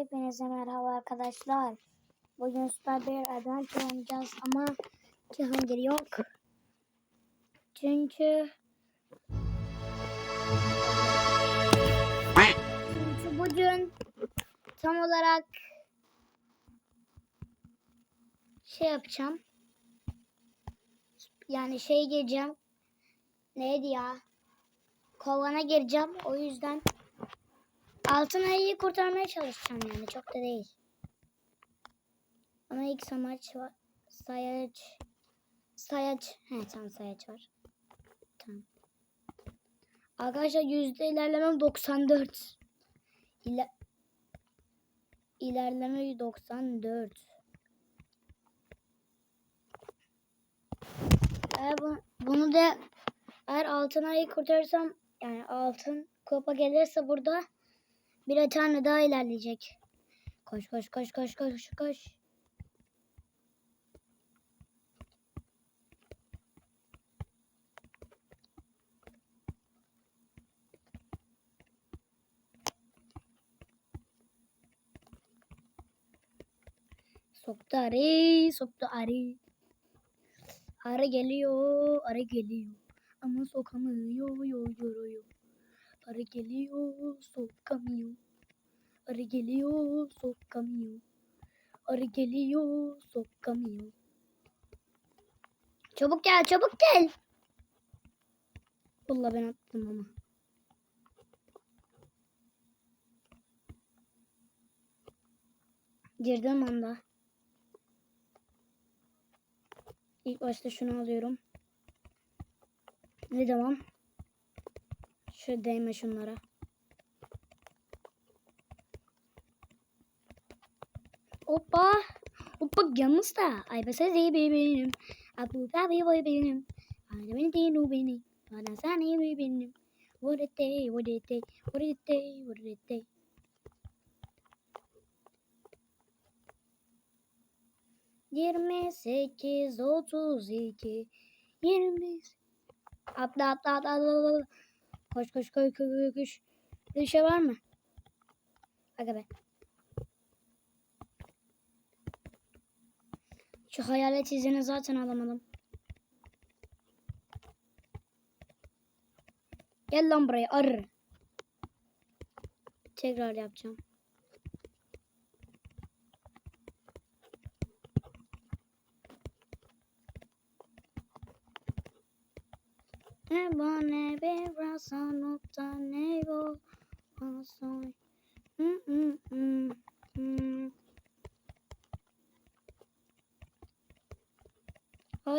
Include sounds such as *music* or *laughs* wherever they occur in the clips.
Hepinize merhaba arkadaşlar. Bugün Star Bear Adventure oynayacağız ama Cihangir yok. Çünkü Çünkü bugün tam olarak şey yapacağım. Yani şey gireceğim. Neydi ya? Kovana gireceğim. O yüzden Altın ayıyı kurtarmaya çalışacağım yani çok da değil. Ama ilk samaç var. Sayaç. Sayaç. He tamam sayaç var. Tamam. Arkadaşlar yüzde ilerlemem 94. İle İlerleme 94. Eğer bu, bunu da eğer altın ayı kurtarırsam yani altın kupa gelirse burada bir tane daha ilerleyecek. Koş koş koş koş koş koş. Soktu arı, soktu arı. Arı geliyor, arı geliyor. Ama sokamıyor, yo, yo, yo. Arı geliyor, sokamıyor. Arı geliyor, sokamıyor. Arı geliyor, sokamıyor. Çabuk gel, çabuk gel. Vallahi ben attım ama. Girdim anda. İlk başta şunu alıyorum. Ne devam? Şu değme şunlara. Hoppa. Hoppa yalnız da. Ay be sen iyi benim. Abu Dhabi boy benim. Bana beni değil o beni. Bana sen iyi benim. What a day, what a day, what a day, what a day. Yirmi sekiz, otuz iki, yirmi. Atla atla atla atla. Koş koş koş koş. koş. Bir şey var mı? Aga be. Şu hayalet izini zaten alamadım. Gel lan buraya arı. Tekrar yapacağım. Ne bana biraz nokta ne bu asoy. Hmm, hmm,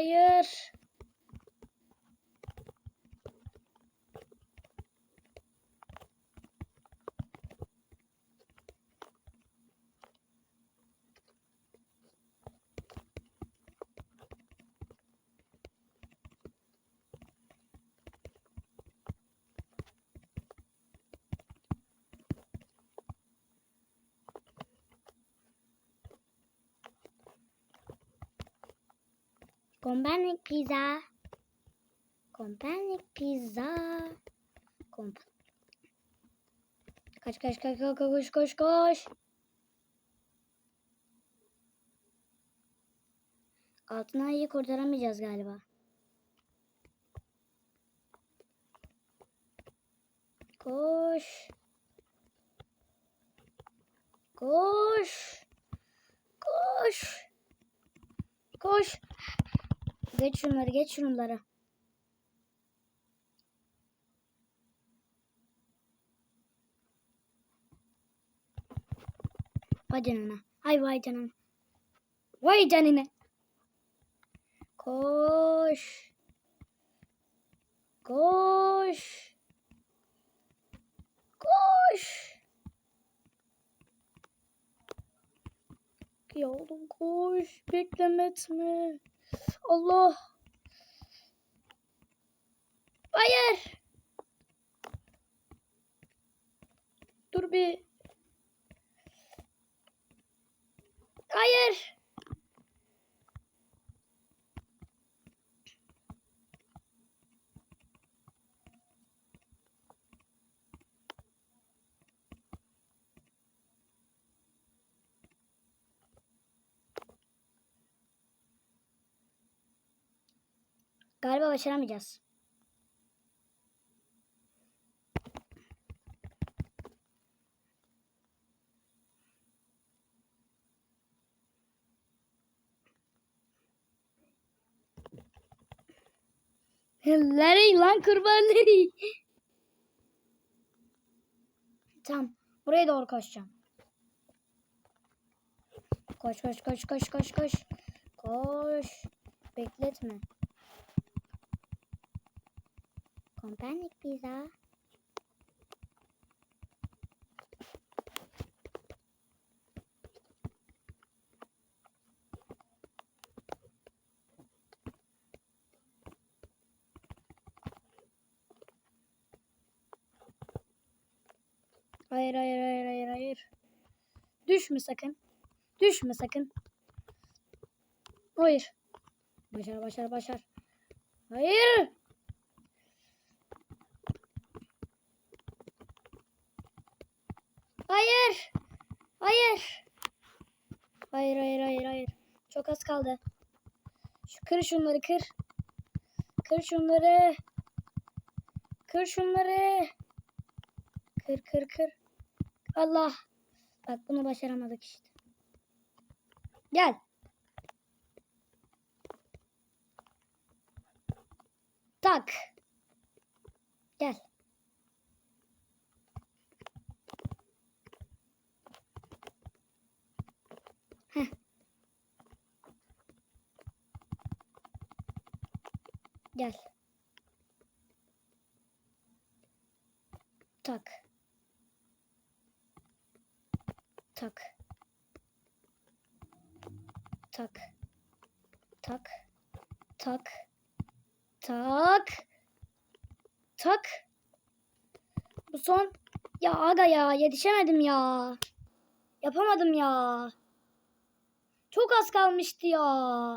Hayır. Kombenlik pizza. Kombenlik pizza. Komp. Kaç kaç kaç kaç koş koş koş. Altın ayıyı kurtaramayacağız galiba. Koş. Koş. Koş. Koş. Geç şunları geç şunları. Vay canına. Ay vay canına. Vay canına. Koş. Koş. Koş. Ya oğlum koş. Bekleme etme. Allah. Hayır. Dur bir. Hayır. Galiba başaramayacağız. Larry lan kurban Larry. *laughs* Tamam. Buraya doğru koşacağım. Koş koş koş koş koş koş. Koş. Bekletme. Kompanlik pizza. Hayır hayır hayır hayır hayır. Düşme sakın. Düşme sakın. Hayır. Başar başar başar. Hayır. Hayır. Hayır. Hayır hayır hayır hayır. Çok az kaldı. Şu kır şunları kır. Kır şunları. Kır şunları. Kır kır kır. Allah. Bak bunu başaramadık işte. Gel. Tak. Gel. Heh. Gel. Tak. Tak. Tak. Tak. Tak. Tak. Tak. Bu son. Ya aga ya yetişemedim ya. Yapamadım ya. Çok az kalmıştı ya.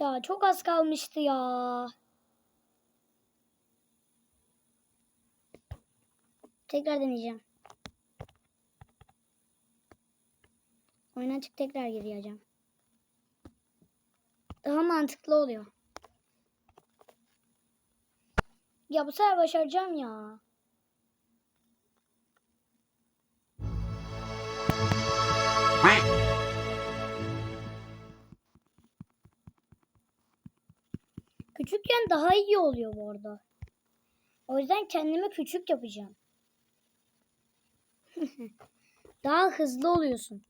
Ya çok az kalmıştı ya. Tekrar deneyeceğim. Oyuna açık tekrar gireceğim. Daha mantıklı oluyor. Ya bu sefer başaracağım ya. Küçükken daha iyi oluyor bu arada. O yüzden kendimi küçük yapacağım. *laughs* Daha hızlı oluyorsun.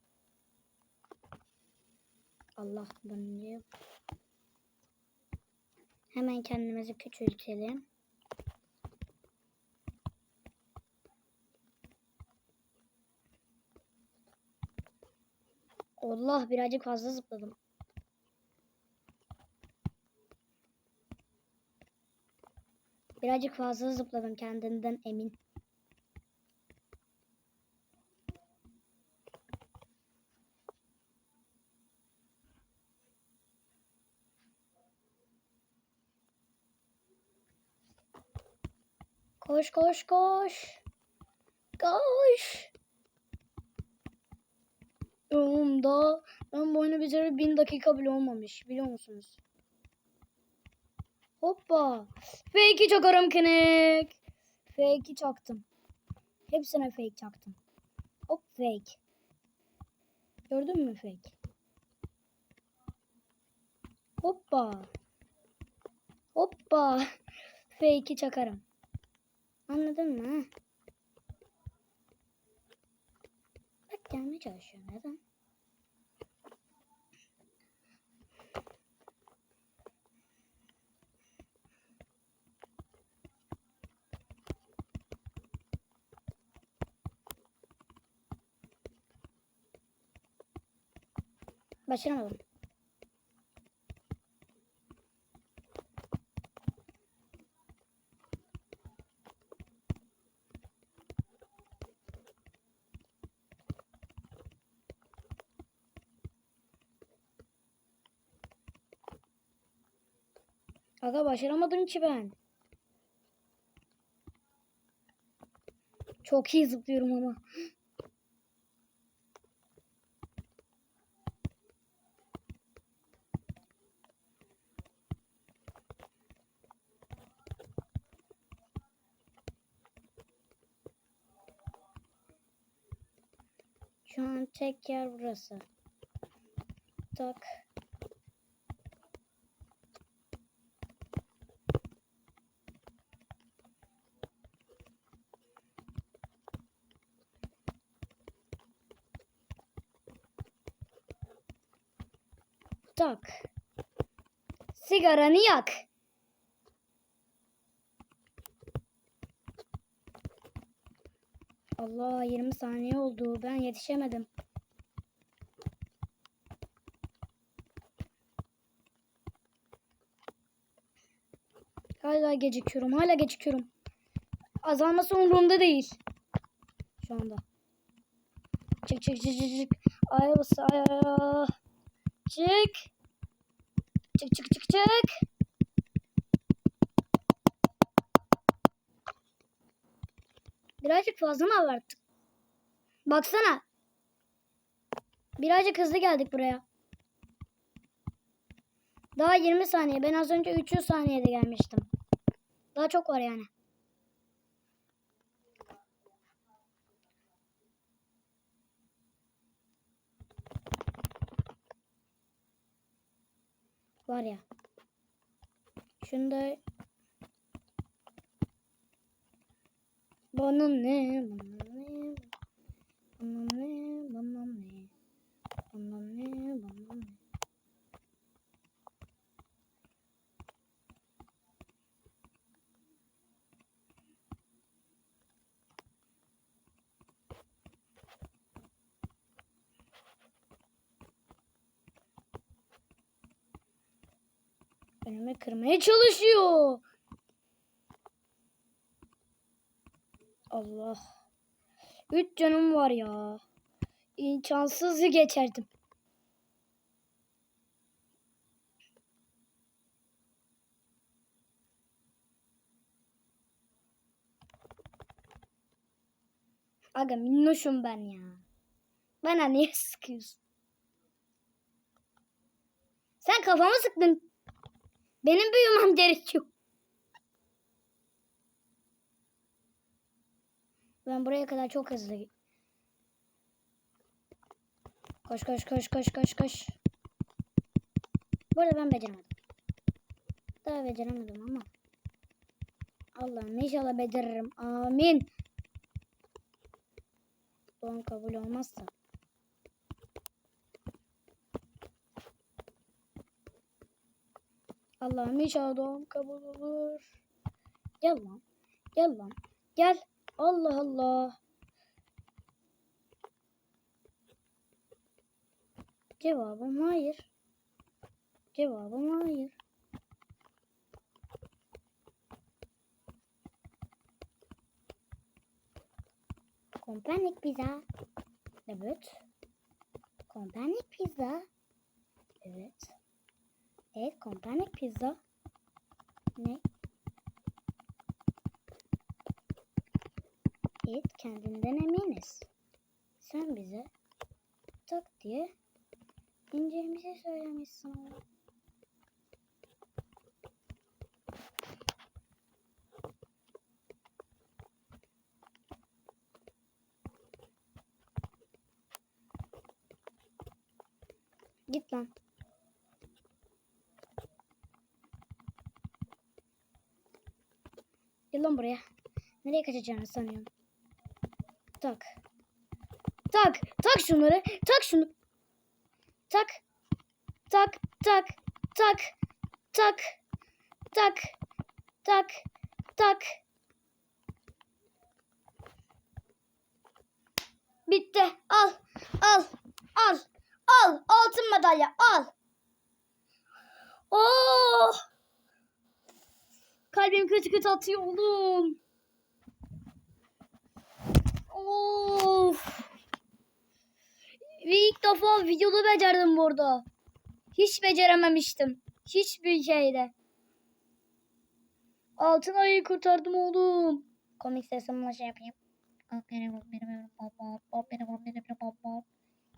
Allah bunu Hemen kendimizi küçültelim. Allah birazcık fazla zıpladım. Birazcık fazla zıpladım kendinden emin. Koş koş koş. Koş. Daha ben bu oyunu bitireli bin dakika bile olmamış biliyor musunuz? Hoppa. Fake'i çakarım kinik. Fake'i çaktım. Hepsine fake çaktım. Hop fake. Gördün mü fake? Hoppa. Hoppa. *laughs* Fake'i çakarım. Anladın mı? Bak gelmeye çalışıyorum neden? Başaramadım. Aga başaramadım ki ben. Çok iyi zıplıyorum ama. Şu an tek yer burası. Tak. Tak. Sigaranı yak. Allah 20 saniye oldu. Ben yetişemedim. Hala gecikiyorum. Hala gecikiyorum. Azalması umurumda değil. Şu anda. Çık çık çık çık çık. Ay bas ay ay, ay. Çık. Çık çık çık çık. Birazcık fazla mı abarttık? Baksana. Birazcık hızlı geldik buraya. Daha 20 saniye. Ben az önce 300 saniyede gelmiştim. Daha çok var yani. Var ya. Şunda bana ne? Bana ne? Bana ne? Bana ne? Bana ne? Bana ne? Önüme kırmaya çalışıyor. Allah. Üç canım var ya. İmkansızı geçerdim. Aga minnoşum ben ya. Bana niye *laughs* sıkıyorsun? Sen kafamı sıktın. Benim büyümem gerekiyor. Ben buraya kadar çok hızlı. Koş koş koş koş koş koş. Bu arada ben beceremedim. Daha beceremedim ama. Allah'ım inşallah beceririm. Amin. Doğum kabul olmazsa. Allah'ım inşallah doğum kabul olur. Gel lan. Gel lan. Gel. Allah Allah. Cevabım hayır. Cevabım hayır. Kompanlik pizza. Evet. Kompanlik pizza. Evet. Evet, kompanlik pizza. Ne? Evet, kendinden eminiz. Sen bize tak diye şey söylemişsin. Git lan. Gel lan buraya. Nereye kaçacağını sanıyorsun? Tak. Tak. Tak şunları. Tak şunu. Tak. Tak. Tak. Tak. Tak. Tak. Tak. Tak. Bitti. Al. Al. Al. Al. Altın madalya. Al. Oh. Kalbim kötü kötü atıyor oğlum. Of. Ve ilk defa videolu becerdim burada. Hiç becerememiştim. Hiçbir şeyde. Altın ayı kurtardım oğlum. Komik sesimle şey yapayım.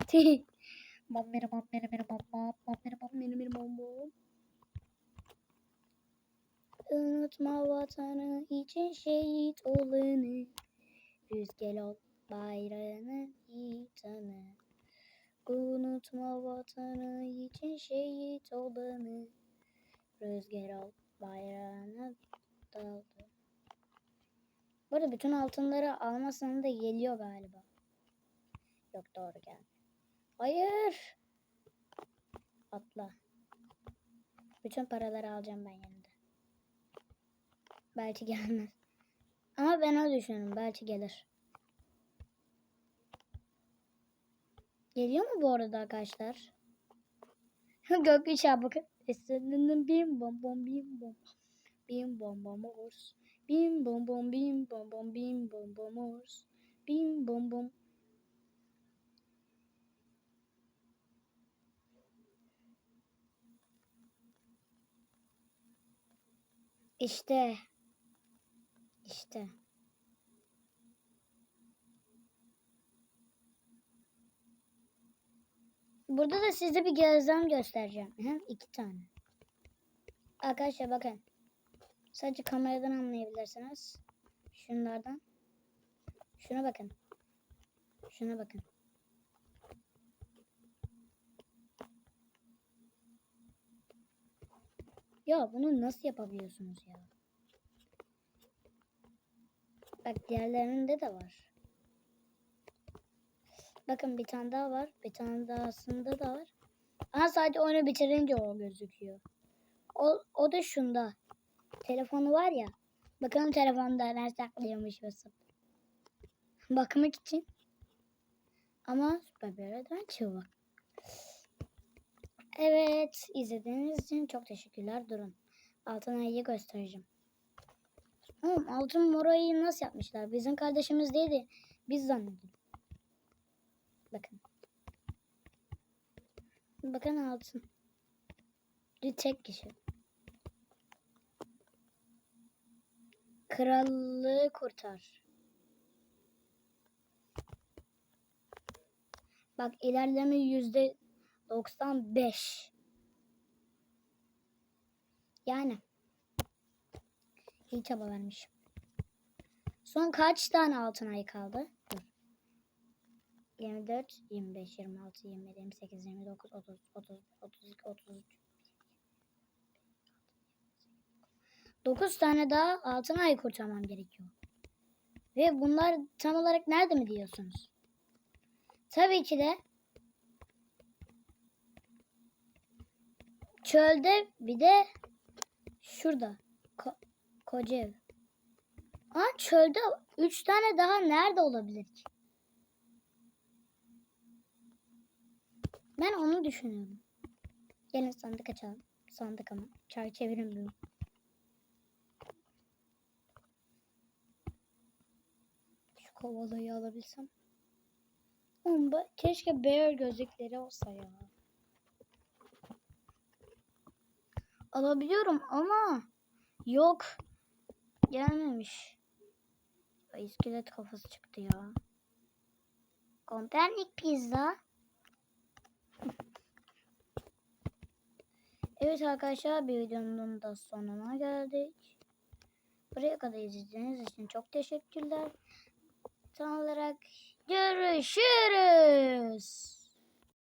*laughs* Unutma vatanı için şehit olanı. Rüzgar ol bayrağını iyi tanı. Unutma vatanı için şehit olanı. Rüzgar al bayrağına daldı. Bu bütün altınları almasına da geliyor galiba. Yok doğru geldi. Hayır. Atla. Bütün paraları alacağım ben yanında. Belki gelmez. Ama ben öyle düşünüyorum. Belki gelir. Geliyor mu bu arada arkadaşlar? *laughs* Gökkuşağı bakın. Eseninin bim bom bom bim bom. Bim bom bom ors. Bim bom bom bim bom bom bim bom bom ors. Bim bom bom. İşte. İşte. Burada da size bir gözlem göstereceğim. Hem iki tane. Arkadaşlar bakın. Sadece kameradan anlayabilirsiniz. Şunlardan. Şuna bakın. Şuna bakın. Ya bunu nasıl yapabiliyorsunuz ya? Bak diğerlerinde de var. Bakın bir tane daha var. Bir tane dahasında da var. Ama sadece oyunu bitirince o gözüküyor. O, o da şunda. Telefonu var ya. Bakalım telefonda ne saklıyormuş Yusuf. Bakmak için. Ama Süper çabuk. Evet. izlediğiniz için çok teşekkürler. Durun. Altın ayıyı göstereceğim. Oğlum altın mor ayıyı nasıl yapmışlar? Bizim kardeşimiz değildi. Biz zannediyorduk. Bakın. Bakın altın. Bir tek kişi. Krallığı kurtar. Bak ilerleme yüzde 95. Yani. İyi çaba vermiş. Son kaç tane altın ayı kaldı? Dur. 24, 25, 26, 27, 28, 29, 30, 30, 32, 33. 9 tane daha altın ayı kurtarmam gerekiyor. Ve bunlar tam olarak nerede mi diyorsunuz? Tabii ki de çölde bir de şurada. Ko koca ev. Aa çölde 3 tane daha nerede olabilir ki? Ben onu düşünüyorum. Gelin sandık açalım. Sandık ama. Çay çevirin bunu. Şu kovalayı alabilsem. Ba- keşke bear gözlükleri olsa ya. Alabiliyorum ama yok. Gelmemiş. Ay, İskelet kafası çıktı ya. Konternik pizza. Evet arkadaşlar bir videonun da sonuna geldik. Buraya kadar izlediğiniz için çok teşekkürler. Son olarak görüşürüz.